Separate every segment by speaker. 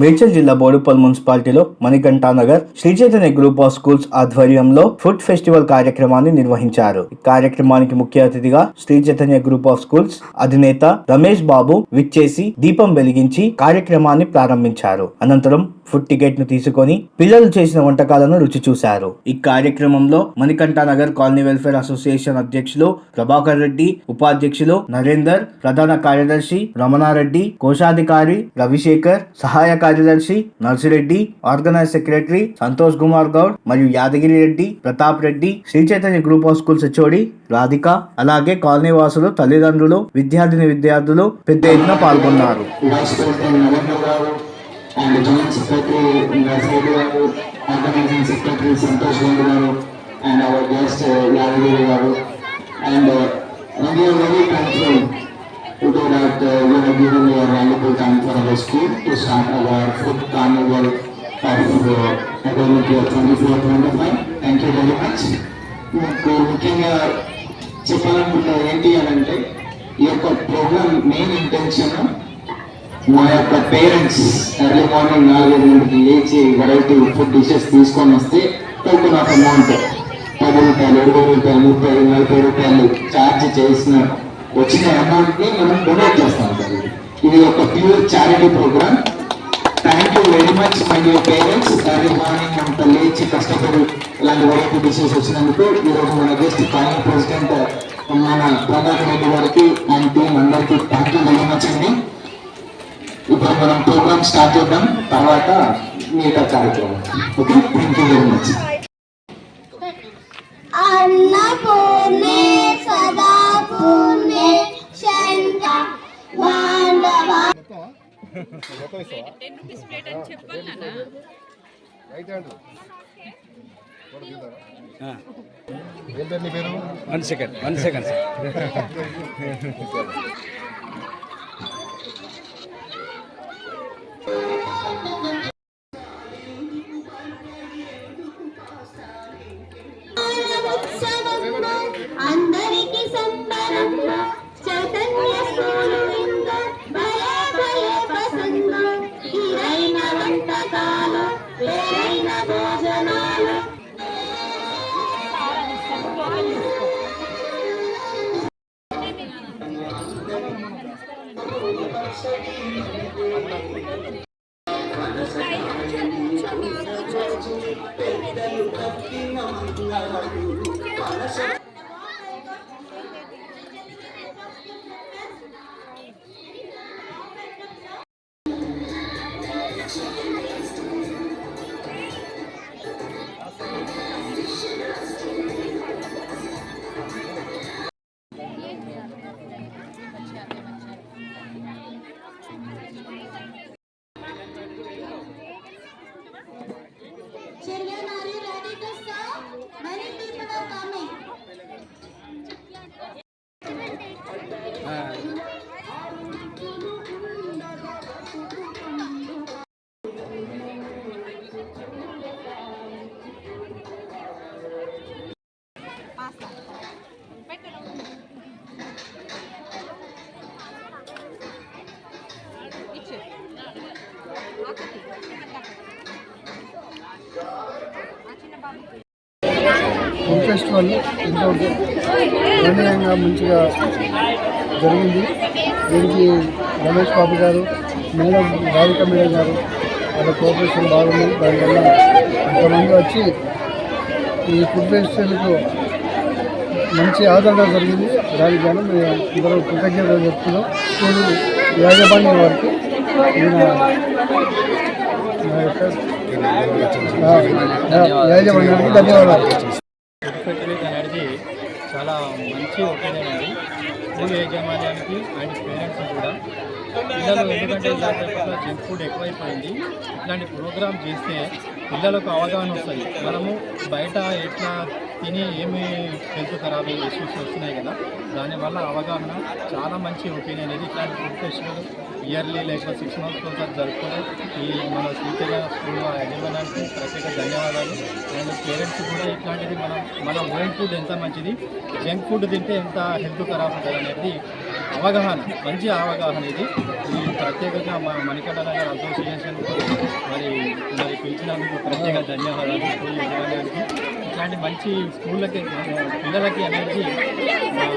Speaker 1: మేడ్చల్ జిల్లా బోడుపల్ మున్సిపాలిటీలో Manikanta Nagar Sri Chaitanya group of schools ఆధ్వర్యంలో ఫుడ్ ఫెస్టివల్ కార్యక్రమాన్ని నిర్వహించారు. ఈ కార్యక్రమానికి ముఖ్య అతిథిగా Sri Chaitanya group of schools అధినేత రమేష్ బాబు విచ్చేసి దీపం వెలిగించి కార్యక్రమాన్ని ప్రారంభించారు. అనంతరం ఫుడ్ టికెట్ను తీసుకొని పిల్లలు చేసిన వంటకాలను రుచి చూశారు. ఈ కార్యక్రమంలో Manikanta Nagar colony welfare association అధ్యక్షులు ప్రభాకర్ రెడ్డి ఉపాధ్యక్షులు నరేందర్ ప్రధాన కార్యదర్శి రమణారెడ్డి కోశాధికారి రవిశేఖర్ సహాయ కార్యదర్శి నర్సిరెడ్డి ఆర్గనైజ్ సెక్రటరీ సంతోష్ కుమార్ గౌడ్ మరియు Yadagiri Reddy Pratap Reddy Sri Chaitanya group of schools HOD Radhika అలాగే కాలనీ వాసులు తల్లిదండ్రులు విద్యార్థిని విద్యార్థులు పెద్ద ఎత్తున పాల్గొన్నారు.
Speaker 2: వైస్ ప్రెసిడెంట్ నరేంద్ర గారు అండ్ జాయింట్ సెక్రటరీ నర్సిరెడ్డి గారు ఆర్గనైజింగ్ సెక్రటరీ సంతోష్ గౌడ్ గారు అండ్ అవర్ గెస్ట్ యాదగిరి గారు and we are very thankful to do that uh, you have given your valuable time for our school to start our food carnival of uh, academic year 24-25. Thank you very much. మీకు ముఖ్యంగా చెప్పాలనుకుంటున్నది ఏంటి అని అంటే ఈ యొక్క programme main intention మా యొక్క parents early morning నాలుగైదుకి లేచి వెరైటీ ఫుడ్ డిషెస్ తీసుకొని వస్తే టోకెన్ ఆఫ్ అమౌంట్ పది రూపాయలు ఇరవై రూపాయలు ముప్పై నలభై రూపాయలు ఛార్జ్ చేసిన వచ్చిన అమౌంట్ని మనం డొనేట్ చేస్తాం. సార్ ఇది. ఇది ఒక pure charity programme thank you very much my dear parents early morning అంత లేచి కష్టపడి ఇలాంటి వెరైటీ డిషెస్ వచ్చినందుకు ఈరోజు మన గెస్ట్ ఫైనల్ ప్రెసిడెంట్ మన ప్రధాన రెడ్డి గారికి అండ్ టీం అందరికీ థ్యాంక్ యూ వెరీ మచ్ అండి. ఇప్పుడు ప్రోగ్రామ్ స్టార్ట్ చేద్దాం. తర్వాత మిగతా కార్యక్రమం
Speaker 3: okay thank you very much one second one second sir Thank you.
Speaker 4: Food festival ఎంతో గణనీయంగా మంచిగా జరిగింది. దీనికి రమేష్ బాబు గారు మేడం రాధిక మేడం గారు వాళ్ళ కోఆపరేషన్ బాగుంది. దానివల్ల కొంతమంది వచ్చి ఈ ఫుడ్ ఫెస్టివల్కు మంచి ఆదరణ జరిగింది. దానికి గాను మేము అందరూ కృతజ్ఞతలు చెప్తున్నాం. స్కూల్ యాజమాన్యం వారికి ఈయన ధన్యవాదాలు.
Speaker 5: అనేది చాలా మంచి ఒపీనియన్ అండి స్కూల్ యాజమాన్యానికి అండ్ పేరెంట్స్ కూడా పిల్లలు ఎందుకంటే జంక్ ఫుడ్ ఎక్కువైపోయింది ఇట్లాంటి ప్రోగ్రామ్ చేస్తే పిల్లలకు అవగాహన వస్తుంది మనము బయట ఎట్లా తిని ఏమి హెల్త్ ఖరాబ్ ఇష్యూస్ వస్తున్నాయి కదా దానివల్ల అవగాహన చాలా మంచి ఒపీనియన్ ఇది ఇట్లాంటి ఫుడ్ ఫెస్టివల్ ఇయర్లీ లేకపోతే సిక్స్ మంత్స్ ఒకసారి జరుపుకునే ఈ మన శ్రీచైతన్య స్కూల్ యజమానానికి ప్రత్యేక ధన్యవాదాలు. అండ్ పేరెంట్స్ కూడా ఇట్లాంటిది మనం మన హోమ్ ఫుడ్ ఎంత మంచిది జంక్ ఫుడ్ తింటే ఎంత హెల్త్ ఖరాబ్ ఉంటుంది అనేది అవగాహన మంచి అవగాహన ఇది. ఈ ప్రత్యేకంగా మా మణికంఠ నగర్ అసోసియేషన్ మరి మరి పిలిచినందుకు ప్రత్యేక ధన్యవాదాలు. స్కూల్ యజమాన్యానికి ఇలాంటి మంచి స్కూళ్ళకి పిల్లలకి అనేది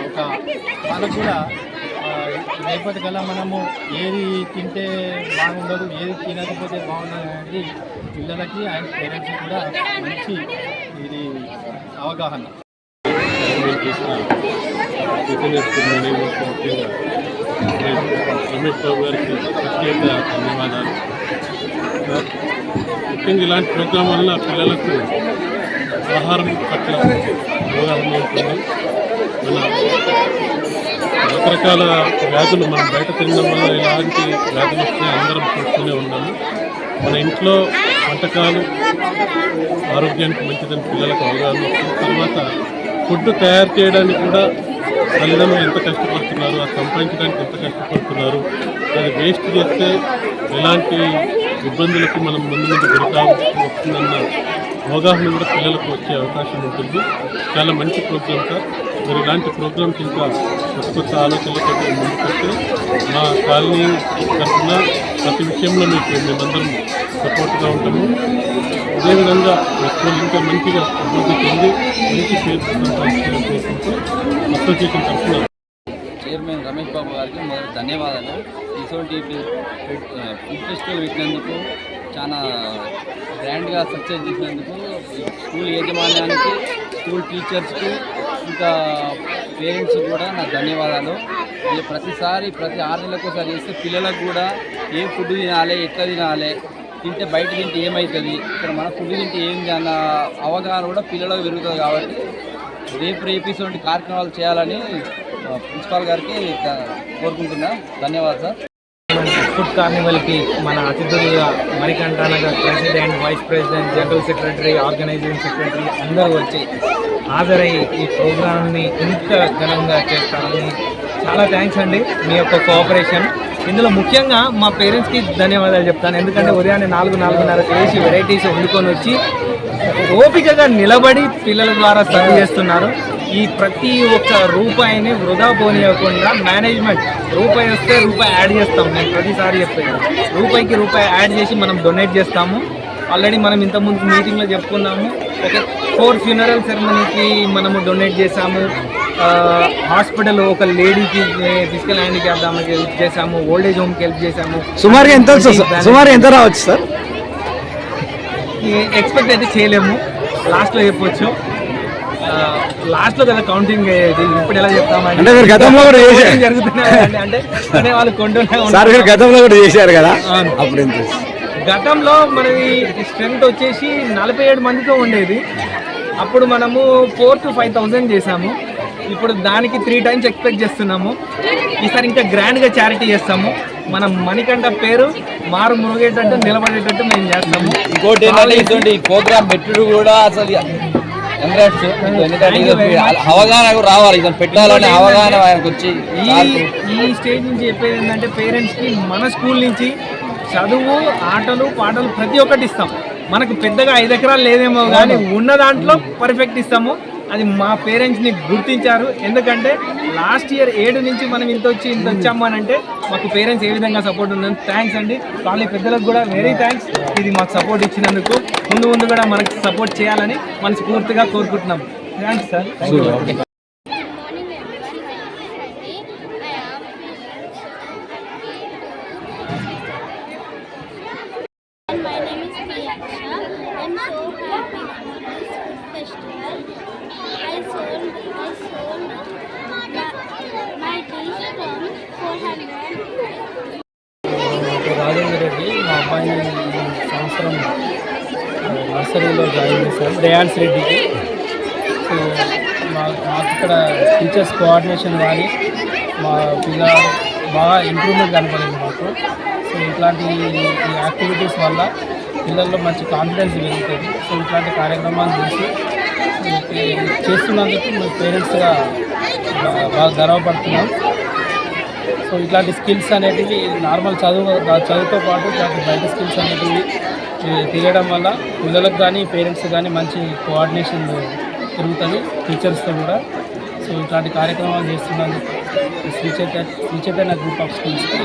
Speaker 5: ఒక వాళ్ళకు కూడా ఆ, రేపటి మనము ఏది తింటే బాగుండదు ఏది తినకపోతే బాగుండదు అనేది పిల్లలకి అండ్ పేరెంట్స్కి కూడా మంచి ఇది అవగాహన.
Speaker 6: మీరు బాబు గారికి ప్రత్యేక ధన్యవాదాలు ముఖ్యంగా ఇలాంటి ప్రోగ్రాం వల్ల పిల్లలకు ఆహారం పట్ల అవగాహన ఉంటుంది. మన రకరకాల వ్యాధులు మనం బయట తినడం వల్ల ఎలాంటి వ్యాధులు వస్తే అందరం చూస్తూనే ఉన్నాము. మన ఇంట్లో వంటకాలు ఆరోగ్యానికి మంచిదని పిల్లలకు అవగాహన వస్తుంది తర్వాత ఫుడ్ తయారు చేయడానికి కూడా తల్లిదండ్రులు ఎంత కష్టపడుతున్నారు అది సంపాదించడానికి ఎంత కష్టపడుతున్నారు అది వేస్ట్ చేస్తే ఎలాంటి ఇబ్బందులకు మనం ముందు ముందు గురికాల్సి వస్తుందన్న అవగాహన కూడా పిల్లలకు వచ్చే అవకాశం ఉంటుంది. చాలా మంచి ప్రోగ్రామ్ సార్. మరి ఇలాంటి ప్రోగ్రామ్స్ ఇంకా కొత్త కొత్త ఆలోచనలతో ముందుకొస్తే మా కాలనీ తరఫున ప్రతి విషయంలో మీకు మేమందరం సపోర్ట్గా ఉంటాము. అదేవిధంగా మా స్కూల్ ఇంకా మంచిగా అభివృద్ధి చెంది మంచి పేరు కోరుకుంటూ అసోసియేషన్ తరఫున
Speaker 7: చైర్మన్ రమేష్ బాబు గారికి మొదటి ధన్యవాదాలు. ఇటువంటి ఫుడ్ ఫెస్టివల్ పెట్టినందుకు చాలా గ్రాండ్గా సక్సెస్ చేసినందుకు స్కూల్ యాజమాన్యానికి స్కూల్ టీచర్స్కి ఇంకా పేరెంట్స్ కూడా నా ధన్యవాదాలు. ఇది ప్రతిసారి ప్రతి ఆరు నెలలకు ఒకసారి చేస్తే పిల్లలకు కూడా ఏ ఫుడ్ తినాలి ఎట్లా తినాలి తింటే బయట తింటే ఏమవుతుంది ఇక్కడ మన ఫుడ్ తింటే ఏంది అన్న అవగాహన కూడా పిల్లలకు పెరుగుతుంది కాబట్టి రేపు రేపు ఇటువంటి కార్యక్రమాలు చేయాలని ప్రిన్సిపాల్ గారికి కోరుకుంటున్నా. ధన్యవాదాలు సార్.
Speaker 8: ఫుడ్ కార్నివల్కి మన అతిథులుగా Manikanta president vice president general secretary organising secretary అందరూ వచ్చి హాజరై ఈ ప్రోగ్రామ్ని ఇంత ఘనంగా చేస్తారని చాలా థ్యాంక్స్ అండి మీ యొక్క కోఆపరేషన్. ఇందులో ముఖ్యంగా మా పేరెంట్స్కి ధన్యవాదాలు చెప్తాను. ఎందుకంటే ఉదయాన్నే నాలుగు నాలుగున్నర చేసి వెరైటీస్ వండుకొని వచ్చి ఓపికగా నిలబడి పిల్లల ద్వారా సర్వ్ చేస్తున్నారు. ఈ ప్రతి ఒక్క రూపాయిని వృధా పోనీయకుండా మేనేజ్మెంట్ రూపాయి వస్తే రూపాయి యాడ్ చేస్తాం. నేను ప్రతిసారి చెప్పేది. రూపాయికి రూపాయి యాడ్ చేసి మనం డొనేట్ చేస్తాము. ఆల్రెడీ మనం ఇంతకుముందు మీటింగ్లో చెప్పుకున్నాము. ఒక ఫోర్ ఫ్యూనరల్ సెరమనీకి మనము డొనేట్ చేశాము. హాస్పిటల్ ఒక లేడీకి ఫిజికల్ హ్యాండిక్యాప్ హెల్ప్ చేశాము. ఓల్డేజ్ హోమ్కి హెల్ప్ చేశాము.
Speaker 1: సుమారుగా ఎంత? సుమారు ఎంత రావచ్చు సార్?
Speaker 8: ఎక్స్పెక్ట్ అయితే చేయలేము. లాస్ట్లో చెప్పొచ్చు. లాస్ట్లో కదా కౌంటింగ్ అయ్యేది ఇప్పుడు ఎలా చెప్తామంటే
Speaker 1: అంటే మీరు గతంలో కూడా చేశారు.
Speaker 8: Voting జరుగుతూనే ఉందండి. అంటే అంటే వాళ్ళు కొంటూనే
Speaker 1: సార్ మీరు. గతంలో కూడా చేశారు కదా. అప్పుడు
Speaker 8: గతంలో మనది స్ట్రెంత్ వచ్చేసి నలభై ఏడు మందితో ఉండేది అప్పుడు మనము ఫోర్ టు ఫైవ్ థౌజండ్ చేసాము ఇప్పుడు దానికి త్రీ టైమ్స్ ఎక్స్పెక్ట్ చేస్తున్నాము ఈసారి ఇంకా గ్రాండ్గా చారిటీ చేస్తాము మనం మణికంఠ పేరు మారు మురుగేటట్టు నిలబడేటట్టు మేము చేస్తాము
Speaker 7: ఇంకోటి ఏంటంటే ఇటువంటి ప్రోగ్రామ్ పెట్టుడు కూడా అసలు కంగ్రాట్స్ ఎందుకంటే ఇది అవగాహన కూడా రావాలి. ఇదని పెట్టాలనే అవగాహన ఆయనకు వచ్చి
Speaker 8: ఈ ఈ స్టేజ్ నుంచి చెప్పేది ఏంటంటే పేరెంట్స్కి మన స్కూల్ నుంచి చదువు ఆటలు పాటలు ప్రతి ఒక్కటి ఇస్తాం. మనకు పెద్దగా ఐదు ఎకరాలు లేదేమో కానీ ఉన్న దాంట్లో పర్ఫెక్ట్ ఇస్తాము. అది మా పేరెంట్స్ని గుర్తించారు. ఎందుకంటే లాస్ట్ ఇయర్ ఏడు నుంచి మనం ఇంత వచ్చి ఇంత వచ్చాము అని అంటే మాకు పేరెంట్స్ ఏ విధంగా సపోర్ట్ ఉందని థ్యాంక్స్ అండి. కాలనీ పెద్దలకు కూడా వెరీ థ్యాంక్స్ ఇది మాకు సపోర్ట్ ఇచ్చినందుకు. ముందు ముందు కూడా మనకి సపోర్ట్ చేయాలని మనస్ఫూర్తిగా కోరుకుంటున్నాం. థ్యాంక్స్ సార్ నర్సరీలో జాయిన్ చేశాను రేయాన్స్ రెడ్డికి. సో మా మాకు ఇక్కడ టీచర్స్ కోఆర్డినేషన్ కానీ మా పిల్ల బాగా ఇంప్రూవ్మెంట్ కనపడింది మాకు. సో ఇట్లాంటి ఈ యాక్టివిటీస్ వల్ల పిల్లల్లో మంచి కాన్ఫిడెన్స్ పెరుగుతుంది. సో ఇట్లాంటి కార్యక్రమాలు చేసి చేస్తున్నందుకు మేము పేరెంట్స్గా బాగా గర్వపడుతున్నాం. సో ఇట్లాంటి స్కిల్స్ అనేటివి నార్మల్ చదువు చదువుతో పాటు ఇట్లాంటి బయట స్కిల్స్ అనేటివి తెలియడం వల్ల పిల్లలకు కానీ పేరెంట్స్ కానీ మంచి కోఆర్డినేషన్ పెరుగుతుంది టీచర్స్తో కూడా. సో ఇట్లాంటి కార్యక్రమాలు చేస్తున్నందుకు శ్రీ చైతన్య శ్రీ చైతన్య గ్రూప్ ఆఫ్ స్కూల్స్కి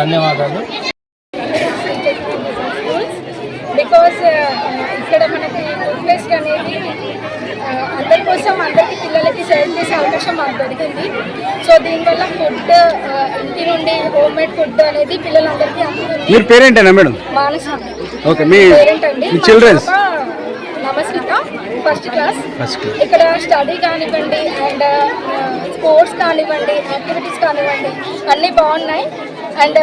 Speaker 8: ధన్యవాదాలు.
Speaker 9: బికాస్ ఇక్కడ మనకి ఫెస్ట్ అనేది అందరి కోసం అందరికి పిల్లలకి సర్వ్ చేసే అవకాశం మాకు దొరికింది. సో దీనివల్ల ఫుడ్ ఇంటి నుండి హోమ్ మేడ్ ఫుడ్ అనేది పిల్లలందరికీ అందుతుంది
Speaker 10: మీరు పేరేంటేనా మేడం?
Speaker 9: మానస
Speaker 10: ఓకే మీ చిల్డ్రన్స్
Speaker 9: పాప నమస్విత ఫస్ట్ క్లాస్. ఇక్కడ స్టడీ కానివ్వండి అండ్ స్పోర్ట్స్ కానివ్వండి యాక్టివిటీస్ కానివ్వండి అన్నీ బాగున్నాయి. అండ్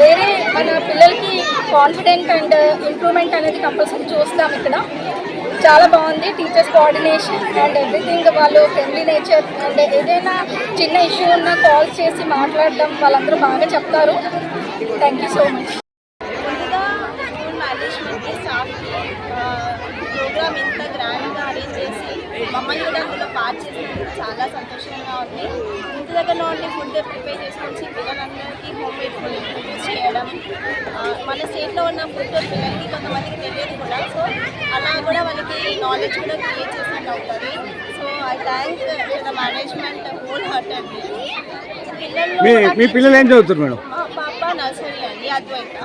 Speaker 9: వేరే మన పిల్లలకి కాన్ఫిడెంట్ అండ్ ఇంప్రూవ్మెంట్ అనేది కంపల్సరీ చూస్తాం ఇక్కడ. చాలా బాగుంది టీచర్స్ కోఆర్డినేషన్ అండ్ ఎవ్రీథింగ్ వాళ్ళు ఫ్రెండ్లీ నేచర్ అండ్ ఏదైనా చిన్న ఇష్యూ ఉన్నా కాల్ చేసి మాట్లాడడం వాళ్ళందరూ బాగా చెప్తారు. థ్యాంక్ యూ సో మచ్
Speaker 3: ముందుగా స్కూల్ మేనేజ్మెంట్కి స్టాఫ్కి ప్రోగ్రామ్ ఇంత గ్రాండ్గా అరేంజ్ చేసి మమ్మల్ని కూడా అందులో పార్ట్ చేసినందుకు చాలా సంతోషంగా ఉంది. ఇంటి దగ్గర నుండి ఫుడ్ ప్రిపేర్ చేసుకొని పిల్లలందరికీ హోమ్ మేడ్ ఫుడ్ ఇంట్రడ్యూస్ చేయడం మన స్టేట్లో ఉన్న ఫుడ్ పిల్లలకి కొంతమందికి తెలియదు కూడా. సో అలా కూడా వాళ్ళకి నాలెడ్జ్ కూడా క్రియేట్ చేసినట్టు అవుతుంది. So I thank the management whole heart అండి పిల్లలు
Speaker 10: మీ పిల్లలు ఏం చదువుతారు మేడం?
Speaker 3: పాప నర్సరీ అండి అద్వైత.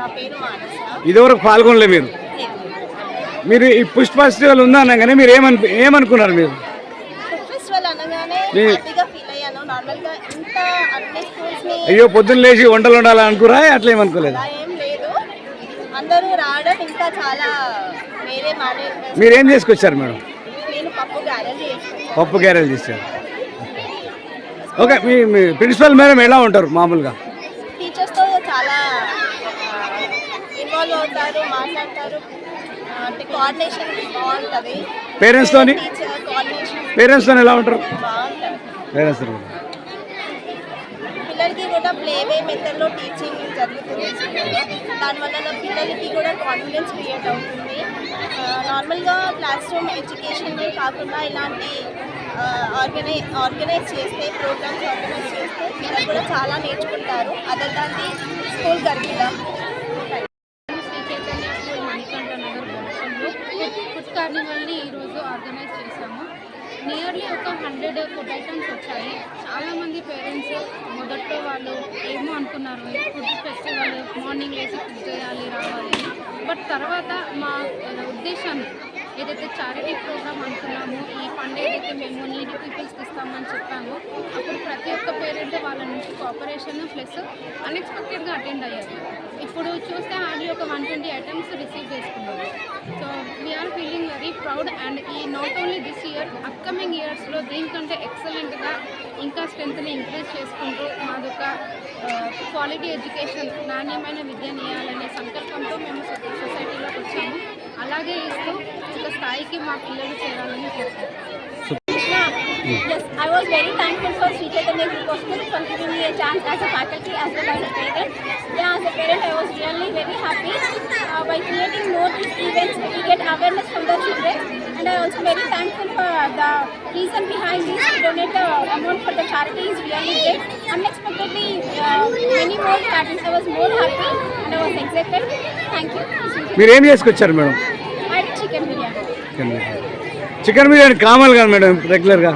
Speaker 3: నా పేరు మానస.
Speaker 10: ఇదివరకు పాల్గొనలే మీరు? మీరు ఈ పుష్ప ఫెస్టివల్ ఉందా అనగానే మీరు ఏమను ఏమనుకున్నారు మీరు?
Speaker 3: ఫుడ్ ఫెస్టివల్ అనగానే
Speaker 10: మీ-
Speaker 3: హ్యాపీగా ఫీల్ అయ్యాను. నార్మల్గా ఇంత అన్ని స్కూల్స్ని
Speaker 10: అయ్యో పొద్దున్న లేచి వంటలు వండాలని అనుకురా? అట్లా ఏమనుకోలేదు?
Speaker 3: అలా ఏం లేదు. అందరూ రావడం ఇంకా చాలా వేరే మేనేజ్మెంట్
Speaker 10: మీరేం చేసుకొచ్చారు మేడం?
Speaker 3: నేను పప్పు గ్యారేజ్ చేసుకున్నాను
Speaker 10: పప్పు చేశారు. ఓకే మీ మీ ప్రిన్సిపల్ మేడం ఎలా ఉంటారు మామూలుగా?
Speaker 3: టీచర్స్తో చాలా ఇన్వాల్వ్ అవుతారు మాట్లాడతారు. అంటే కోఆర్డినేషన్ బాగుంటుంది. కోఆర్డినేషన్
Speaker 10: పేరెంట్స్తో ఎలా ఉంటారు? పేరెంట్స్
Speaker 3: పిల్లలకి కూడా ప్లే వే మెథడ్లో టీచింగ్ జరుగుతుంది. దానివల్ల పిల్లలకి కూడా కాన్ఫిడెన్స్ క్రియేట్ అవుతుంది. నార్మల్గా క్లాస్ రూమ్ ఎడ్యుకేషన్ కాకుండా ఇలాంటి ఆర్గనై ఆర్గనైజ్ చేస్తే ప్రోగ్రామ్స్ ఆర్గనైజ్ చేస్తే పిల్లలు కూడా చాలా నేర్చుకుంటారు. Other than the school curriculum
Speaker 9: Sri Chaitanya school Manikanta Nagar బోధనలో ఫుడ్ ఫుడ్ కార్నివల్ని ఈరోజు ఆర్గనైజ్ చేశాము నియర్లీ ఒక హండ్రెడ్ ఫుడ్ ఐటమ్స్ వచ్చాయి చాలామంది పేరెంట్స్ మొదట్లో వాళ్ళు ఏమో అనుకున్నారు ఫుడ్ ఫెస్టివల్ మార్నింగ్ లేచి ఫుడ్ చేయాలి రావాలి. బట్ తర్వాత మా ఉద్దేశం ఏదైతే చారిటీ ప్రోగ్రామ్ అనుకున్నామో ఈ ఫండ్ ఏదైతే మేము నీటి పీపుల్స్కి ఇస్తామని చెప్పామో. అప్పుడు ప్రతి ఒక్క పేరెంట్ వాళ్ళ నుంచి కోఆపరేషన్ ప్లస్ అన్ఎక్స్పెక్టెడ్గా అటెండ్ అయ్యారు. ఇప్పుడు చూస్తే హార్డ్లీ ఒక వన్ ట్వంటీ ఐటమ్స్ రిసీవ్ చేసుకున్నారు. So we are feeling very proud and ఈ not only this year upcoming ఇయర్స్లో దీనికంటే ఎక్సలెంట్గా ఇంకా స్ట్రెంత్ని ఇంక్రీజ్ చేసుకుంటూ మాదొక క్వాలిటీ ఎడ్యుకేషన్ నాణ్యమైన విద్యను ఇవ్వాలనే సంకల్పంతో మేము సొసైటీలోకి వచ్చాము. అలాగే ఇస్తూ ఒక స్థాయికి మా పిల్లలు చేరాలని కోరుకుంటున్నాను
Speaker 3: Yes, I was very thankful for Sri Chaitanya Group of Schools for giving me a chance as a faculty as well as a parent. Yeah, as a parent, I was really very happy. Uh, by creating more these events, we get awareness from the children. And I also very thankful for the reason behind this. To donate the amount for the charity is really great. Unexpectedly, uh, many more charities. I was more happy and I was excited. Thank you.
Speaker 10: మీరు ఏం చేసుకొచ్చారు madam
Speaker 3: I did chicken biryani.
Speaker 10: Chicken biryani common కదా madam రెగ్యులర్గా